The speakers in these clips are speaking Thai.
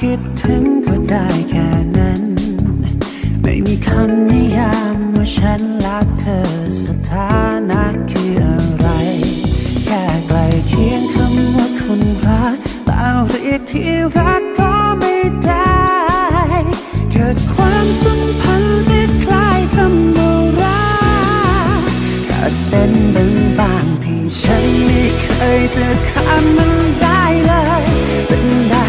คิดถึงก็ได้แค่นั้น ไม่มีคำนิยามว่าฉันรักเธอสถานะคืออะไร แค่ใกลเคียงคำว่าคนรักแต่เรียกที่รักก็ไม่ได้ เกิดความสัมพันธ์ที่คล้ายคำว่ารักแค่เส้นบางๆที่ฉันไม่เคยจะข้ามมันได้เลยเป็นได้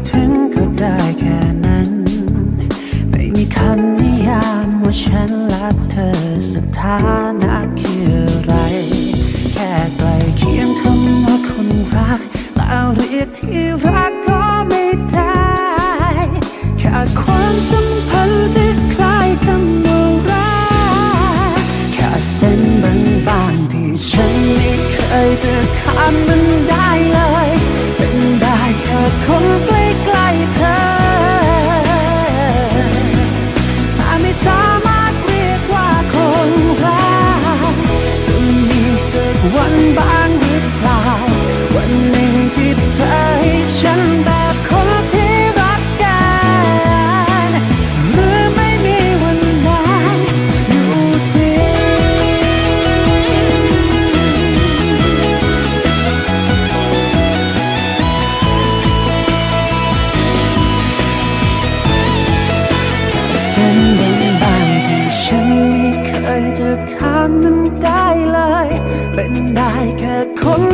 ามว่าฉัามมันได้เลย เป็นได้แค่คน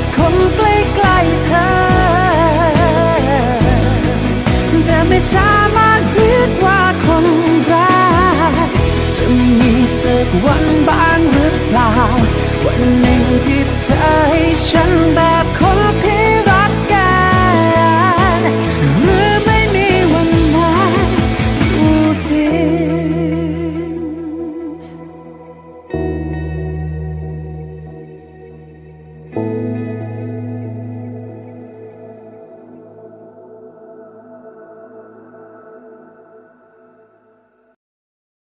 ดค่คนใกล้ๆเธอ แต่ไม่สามารถคิดว่าคนรักจะมีสักวันบ้างหรือเปล่า วันหนึ่งที่เธอให้ฉัน